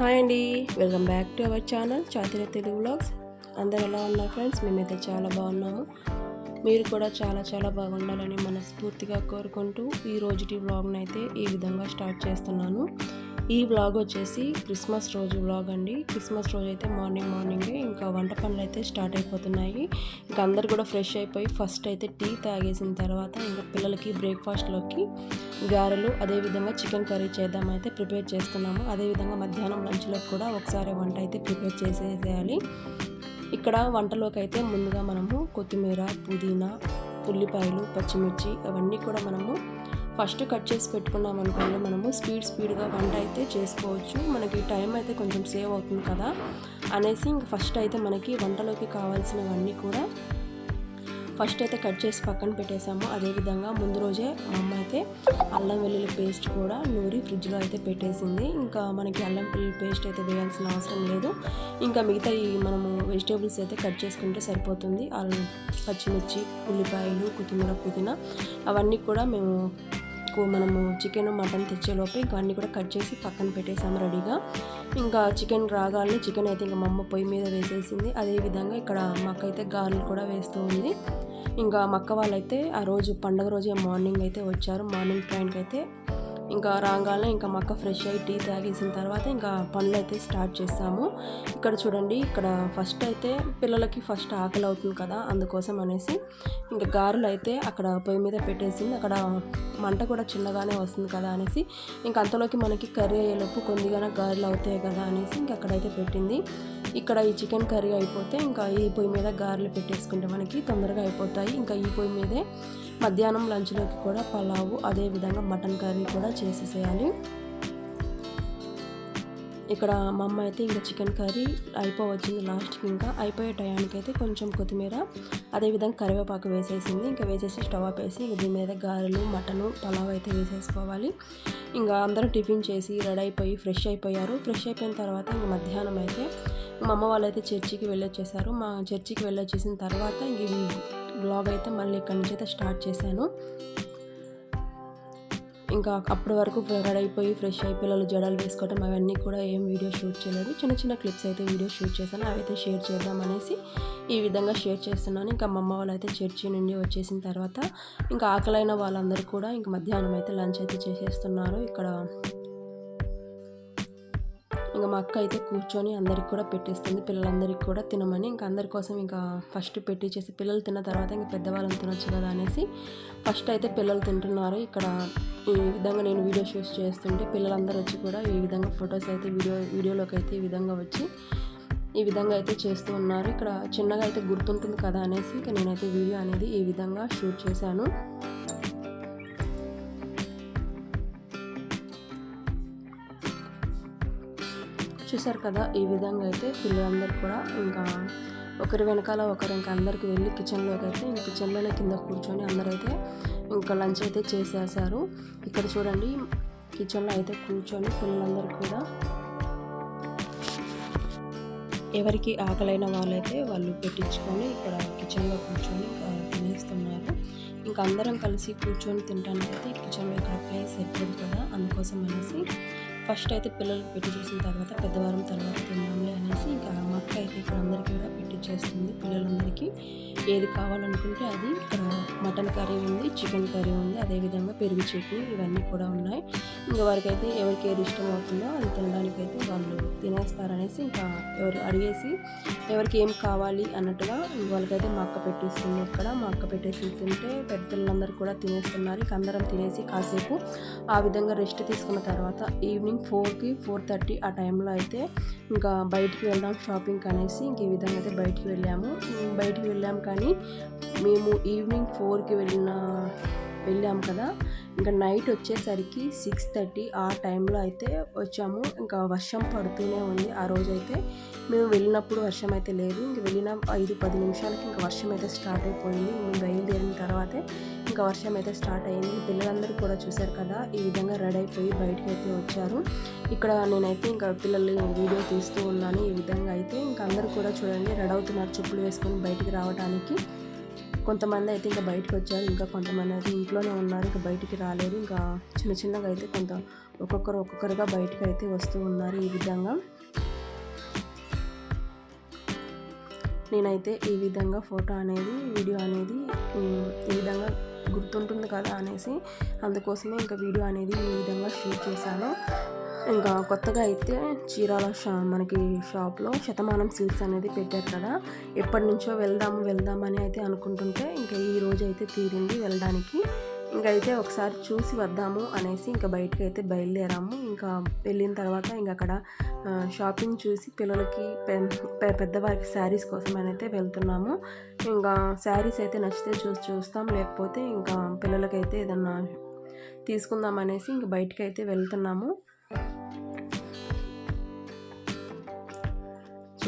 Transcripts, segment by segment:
Hi అండి. Welcome back to our channel Chatira Telugu vlogs. అందరు ఎలా ఉన్నారు ఫ్రెండ్స్? మేమైతే చాలా బాగున్నాము. మీరు కూడా చాలా చాలా బాగుండాలని మనస్ఫూర్తిగా కోరుకుంటూ ఈ రోజుటి వ్లాగ్ని అయితే ఈ విధంగా స్టార్ట్ చేస్తున్నాను. ఈ వ్లాగ్ వచ్చేసి క్రిస్మస్ రోజు వ్లాగ్ అండి. క్రిస్మస్ రోజు అయితే మార్నింగ్ మార్నింగే ఇంకా వంట పనులు అయితే స్టార్ట్ అయిపోతున్నాయి. ఇంకా అందరు కూడా ఫ్రెష్ అయిపోయి ఫస్ట్ అయితే టీ తాగేసిన తర్వాత ఇంకా పిల్లలకి బ్రేక్ఫాస్ట్లోకి గారెలు అదేవిధంగా చికెన్ కర్రీ చేద్దామైతే ప్రిపేర్ చేస్తున్నాము. అదేవిధంగా మధ్యాహ్నం లంచ్లోకి కూడా ఒకసారి వంట అయితే ప్రిపేర్ చేసేసేయాలి. ఇక్కడ వంటలోకి అయితే ముందుగా మనము కొత్తిమీర పుదీనా ఉల్లిపాయలు పచ్చిమిర్చి అవన్నీ కూడా మనము ఫస్ట్ కట్ చేసి పెట్టుకున్నాం అనుకోండి మనము స్పీడ్ స్పీడ్గా వంట అయితే చేసుకోవచ్చు. మనకి టైం అయితే కొంచెం సేవ్ అవుతుంది కదా. అనేసి ఇంక ఫస్ట్ అయితే మనకి వంటలోకి కావాల్సినవన్నీ కూడా ఫస్ట్ అయితే కట్ చేసి పక్కన పెట్టేసాము. అదేవిధంగా ముందు రోజే మా అమ్మ అయితే అల్లం వెల్లుల్లి పేస్ట్ కూడా నూరి ఫ్రిడ్జ్లో అయితే పెట్టేసింది. ఇంకా మనకి అల్లం వెల్లుల్లి పేస్ట్ అయితే వేయాల్సిన అవసరం లేదు. ఇంకా మిగతా ఈ మనము వెజిటేబుల్స్ అయితే కట్ చేసుకుంటే సరిపోతుంది. అల్లం పచ్చిమిర్చి ఉల్లిపాయలు కొత్తిమీర పుదీనా అవన్నీ కూడా మేము మనము చికెన్ మటన్ తెచ్చేలోపు ఇంకా అన్నీ కూడా కట్ చేసి పక్కన పెట్టేసాము రెడీగా ఇంకా చికెన్ రాగాలని చికెన్ అయితే ఇంకా మా అమ్మ పొయ్యి మీద వేసేసింది. అదేవిధంగా ఇక్కడ మక్క అయితే గారెలు కూడా వేస్తూ ఉంది. ఇంకా మక్క వాళ్ళైతే ఆ రోజు పండగ రోజే మార్నింగ్ అయితే వచ్చారు. మార్నింగ్ ట్రైన్కి అయితే ఇంకా రాగానే ఇంకా మక్క ఫ్రెష్ అయ్యి టీ తాగేసిన తర్వాత ఇంకా పనులు అయితే స్టార్ట్ చేస్తాము. ఇక్కడ చూడండి ఇక్కడ ఫస్ట్ అయితే పిల్లలకి ఫస్ట్ ఆకలి అవుతుంది కదా అందుకోసం అనేసి ఇంకా గారెలు అయితే అక్కడ పొయ్యి మీద పెట్టేసింది అక్కడ మంట కూడా చిన్నగానే వస్తుంది కదా అనేసి ఇంకా అంతలోకి మనకి కర్రీ అయ్యేలోపు కొద్దిగానే గారెలు అవుతాయి కదా అనేసి ఇంకా అక్కడైతే పెట్టింది. ఇక్కడ ఈ చికెన్ కర్రీ అయిపోతే ఇంకా ఈ పొయ్యి మీద గారెలు పెట్టేసుకుంటే మనకి తొందరగా అయిపోతాయి. ఇంకా ఈ పొయ్యి మీదే మధ్యాహ్నం లంచ్లోకి కూడా పలావు అదేవిధంగా మటన్ కర్రీ కూడా చేసేసేయాలి. ఇక్కడ మా అమ్మ అయితే ఇంకా చికెన్ కర్రీ అయిపోవచ్చింది లాస్ట్కి. ఇంకా అయిపోయే టయానికి అయితే కొంచెం కొత్తిమీర అదేవిధంగా కరివేపాకు వేసేసింది. ఇంకా వేసేసి స్టవ్ ఆపేసి ఇంక దీని మీద గారెలు మటను పలావ్ అయితే వేసేసుకోవాలి. ఇంకా అందరూ టిఫిన్ చేసి రెడీ అయిపోయి ఫ్రెష్ అయిపోయారు. ఫ్రెష్ అయిపోయిన తర్వాత ఇంక మధ్యాహ్నం అయితే మా అమ్మ వాళ్ళైతే చర్చికి వెళ్ళొచ్చేసారు. మా చర్చికి వెళ్ళొచ్చేసిన తర్వాత ఇంక ఈ బ్లాగ్ అయితే మళ్ళీ ఇక్కడి నుంచి అయితే స్టార్ట్ చేశాను. ఇంకా అప్పటి వరకు రెడీ అయిపోయి ఫ్రెష్ అయి పిల్లలు జడలు వేసుకోవటం అవన్నీ కూడా ఏం వీడియో షూట్ చేయలేదు. చిన్న చిన్న క్లిప్స్ అయితే వీడియో షూట్ చేశాను. అవైతే షేర్ చేద్దామనేసి ఈ విధంగా షేర్ చేస్తున్నాను. ఇంకా మా అమ్మ వాళ్ళు అయితే చర్చి నుండి వచ్చేసిన తర్వాత ఇంకా ఆకలైన వాళ్ళందరూ కూడా ఇంకా మధ్యాహ్నం అయితే లంచ్ అయితే చేసేస్తున్నారు. ఇక్కడ ఇంకా మా అక్క అయితే కూర్చొని అందరికి కూడా పెట్టేస్తుంది. పిల్లలందరికీ కూడా తినమని ఇంకా అందరి కోసం ఇంకా ఫస్ట్ పెట్టించేసి పిల్లలు తిన్న తర్వాత ఇంకా పెద్దవాళ్ళని తినొచ్చు కదా అనేసి ఫస్ట్ అయితే పిల్లలు తింటున్నారు. ఇక్కడ ఈ విధంగా నేను వీడియో షూట్ చేస్తుంటే పిల్లలందరూ వచ్చి కూడా ఈ విధంగా ఫొటోస్ అయితే వీడియో వీడియోలోకి అయితే ఈ విధంగా వచ్చి ఈ విధంగా అయితే చేస్తూ ఉన్నారు. ఇక్కడ చిన్నగా అయితే గుర్తుంటుంది కదా అనేసి ఇంకా నేనైతే వీడియో అనేది ఈ విధంగా షూట్ చేశాను. చూసారు కదా ఈ విధంగా అయితే పిల్లలందరూ కూడా ఇంకా ఒకరి వెనకాల ఒకరు ఇంకా అందరికి వెళ్ళి కిచెన్లోకి అయితే ఇంక కిచెన్లోనే కింద కూర్చొని అందరైతే ఇంకా లంచ్ అయితే చేసేసారు. ఇక్కడ చూడండి కిచెన్లో అయితే కూర్చొని పిల్లలందరూ కూడా ఎవరికి ఆకలైన వాళ్ళైతే వాళ్ళు పెట్టించుకొని ఇక్కడ కిచెన్లో కూర్చొని తినేస్తున్నారు. ఇంకా అందరం కలిసి కూర్చొని తినడానికి అయితే కిచెన్లో ఇక్కడ ప్లేస్ ఎప్పుడు కదా అందుకోసం అనేసి ఫస్ట్ అయితే పిల్లలకు పెట్టి చేసిన తర్వాత పెద్దవారం తర్వాత తిన్నాంలే అనేసి ఇంకా మా అక్క అయితే ఇక్కడ అందరికీ కూడా పెట్టించేస్తుంది పిల్లలందరికీ. ఏది కావాలనుకుంటే అది ఇక్కడ మటన్ కర్రీ ఉంది చికెన్ కర్రీ ఉంది అదేవిధంగా పెరుగు చట్నీ ఇవన్నీ కూడా ఉన్నాయి. ఇంకా వారికైతే ఎవరికి ఏది ఇష్టం అవుతుందో అది తినడానికైతే వాళ్ళు తినేస్తారనేసి ఇంకా ఎవరు అడిగేసి ఎవరికి ఏం కావాలి అన్నట్టుగా వాళ్ళకైతే మా అక్క పెట్టిస్తుంది ఇక్కడ. మా అక్క పెట్టేసి తింటే పెద్ద పిల్లలందరూ కూడా తినేస్తున్నారు. ఇక అందరం తినేసి కాసేపు ఆ విధంగా రెస్ట్ తీసుకున్న తర్వాత ఈవినింగ్ ఫోర్కి ఫోర్ థర్టీ ఆ టైంలో అయితే ఇంకా బయటికి వెళ్దాం షాపింగ్ అనేసి ఇంక ఈ విధంగా అయితే బయటికి వెళ్ళాము. బయటికి వెళ్ళాం కానీ మేము ఈవినింగ్ ఫోర్కి వెళ్ళిన వెళ్ళాము కదా. ఇంకా నైట్ వచ్చేసరికి సిక్స్ థర్టీ ఆ టైంలో అయితే వచ్చాము. ఇంకా వర్షం పడుతూనే ఉంది ఆ రోజైతే. మేము వెళ్ళినప్పుడు వర్షం అయితే లేదు. ఇంక వెళ్ళిన ఐదు పది నిమిషాలకి ఇంకా వర్షం అయితే స్టార్ట్ అయిపోయింది. మేము బయలుదేరిన తర్వాతే ఇంకా వర్షం అయితే స్టార్ట్ అయింది. పిల్లలందరూ కూడా చూశారు కదా ఈ విధంగా రెడీ అయిపోయి బయటకు అయితే వచ్చారు. ఇక్కడ నేనైతే ఇంకా పిల్లల్ని వీడియో తీస్తూ ఉన్నాను. ఈ విధంగా అయితే ఇంకా అందరూ కూడా చూడండి రెడీ అవుతున్నారు. చెప్పులు వేసుకొని బయటికి రావడానికి కొంతమంది అయితే ఇంకా బయటకు వచ్చారు ఇంకా కొంతమంది అయితే ఇంట్లోనే ఉన్నారు ఇంకా బయటికి రాలేరు. ఇంకా చిన్న చిన్నగా అయితే కొంత ఒక్కొక్కరు ఒక్కొక్కరుగా బయటకు అయితే వస్తూ ఉన్నారు ఈ విధంగా. నేనైతే ఈ విధంగా ఫోటో అనేది వీడియో అనేది ఈ విధంగా గుర్తుంటుంది కదా అనేసి అందుకోసమే ఇంకా వీడియో అనేది ఈ విధంగా షూట్ చేశాను. ఇంకా కొత్తగా అయితే చీరాల షా మనకి షాప్లో శతమానం సిల్క్స్ అనేది పెట్టారు కదా. ఎప్పటి నుంచో వెళ్దాము వెళ్దామని అయితే అనుకుంటుంటే ఇంకా ఈ రోజు అయితే తీరింది వెళ్ళడానికి. ఇంకా అయితే ఒకసారి చూసి వద్దాము అనేసి ఇంకా బయటకు అయితే బయలుదేరాము. ఇంకా వెళ్ళిన తర్వాత ఇంకా అక్కడ షాపింగ్ చూసి పిల్లలకి పె- పెద్దవారికి శారీస్ కోసం అని అయితే వెళ్తున్నాము. ఇంకా శారీస్ అయితే నచ్చితే చూసి చూస్తాం లేకపోతే ఇంకా పిల్లలకైతే ఏదన్నా తీసుకుందాం అనేసి ఇంకా బయటకు అయితే వెళ్తున్నాము.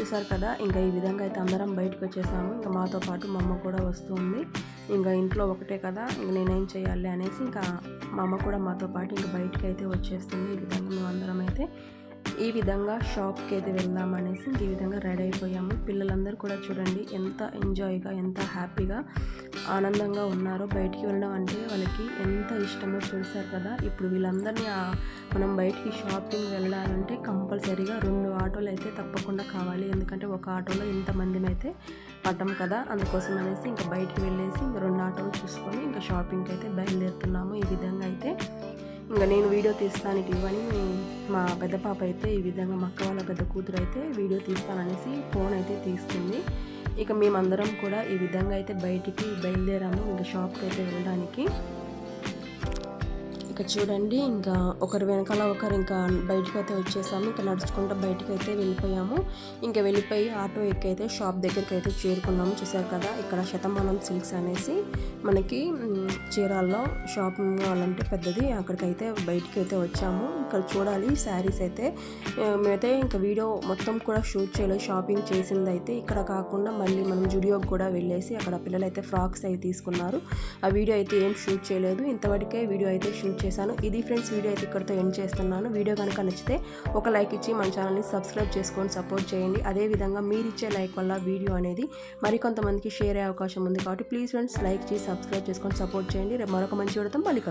చూసారు కదా ఇంకా ఈ విధంగా అయితే అందరం బయటకు వచ్చేసాము. ఇంకా మాతో పాటు మా అమ్మ కూడా వస్తుంది. ఇంకా ఇంట్లో ఒకటే కదా ఇంక నేనేం చేయాలి అనేసి ఇంకా మా అమ్మ కూడా మాతో పాటు ఇంకా బయటకు అయితే వచ్చేస్తుంది. ఈ విధంగా మేము అందరం అయితే ఈ విధంగా షాప్కి అయితే వెళ్దాం అనేసి ఈ విధంగా రెడీ అయిపోయాము. పిల్లలందరూ కూడా చూడండి ఎంత ఎంజాయ్గా ఎంత హ్యాపీగా ఆనందంగా ఉన్నారో. బయటికి వెళ్ళడం అంటే వాళ్ళకి ఎంత ఇష్టమో చూశారు కదా. ఇప్పుడు వీళ్ళందరినీ మనం బయటికి షాపింగ్ వెళ్ళాలంటే కంపల్సరీగా రెండు ఆటోలు అయితే తప్పకుండా కావాలి. ఎందుకంటే ఒక ఆటోలో ఇంతమంది అయితే పడ్డం కదా. అందుకోసం అనేసి ఇంకా బయటికి వెళ్ళేసి ఇంకా రెండు ఆటోలు చూసుకొని ఇంకా షాపింగ్కి అయితే బయలుదేరుతున్నాము. ఈ విధంగా అయితే ఇంకా నేను వీడియో తీస్తానికి ఇవ్వని మా పెద్ద పాప అయితే ఈ విధంగా మా అక్క వాళ్ళ పెద్ద కూతురు అయితే వీడియో తీస్తాననేసి ఫోన్ అయితే తీసుకుంది ఇక మేమందరం కూడా ఈ విధంగా అయితే బయటికి బయలుదేరాము ఇంకా షాప్కి అయితే వెళ్ళడానికి. ఇక్కడ చూడండి ఇంకా ఒకరు వెనకాల ఒకరు ఇంకా బయటకు అయితే వచ్చేసాము. ఇంకా నడుచుకుంటూ బయటకు అయితే వెళ్ళిపోయాము. ఇంకా వెళ్ళిపోయి ఆటో ఎక్కైతే షాప్ దగ్గరికి అయితే చేరుకున్నాము. చూసారు కదా ఇక్కడ శతమానం సిల్క్స్ అనేసి మనకి చీరాల్లో షాపింగ్ మాల్ అంటే పెద్దది. అక్కడికైతే బయటికి అయితే వచ్చాము. ఇక్కడ చూడాలి శారీస్ అయితే. మేమైతే ఇంకా వీడియో మొత్తం కూడా షూట్ చేయలేదు. షాపింగ్ చేసింది అయితే ఇక్కడ కాకుండా మళ్ళీ మనం జుడియోకి కూడా వెళ్ళేసి అక్కడ పిల్లలు అయితే ఫ్రాక్స్ అవి తీసుకున్నారు. ఆ వీడియో అయితే ఏం షూట్ చేయలేదు. ఇంతవరకే వీడియో అయితే షూట్ చేశాను. ఇది ఫ్రెండ్స్ వీడియో అయితే ఇక్కడితో ఎండ్ చేస్తున్నాను. వీడియో కనుక నచ్చితే ఒక లైక్ ఇచ్చి మన ఛానల్ని సబ్స్క్రైబ్ చేసుకొని సపోర్ట్ చేయండి. అదేవిధంగా మీరు ఇచ్చే లైక్ వల్ల వీడియో అనేది మరికొంతమందికి షేర్ అయ్యే అవకాశం ఉంది. కాబట్టి ప్లీజ్ ఫ్రెండ్స్ లైక్ చేసి సబ్స్క్రైబ్ చేసుకొని సపోర్ట్ చేయండి. రేపు మరొక మంచి వీడియోతో మళ్ళీ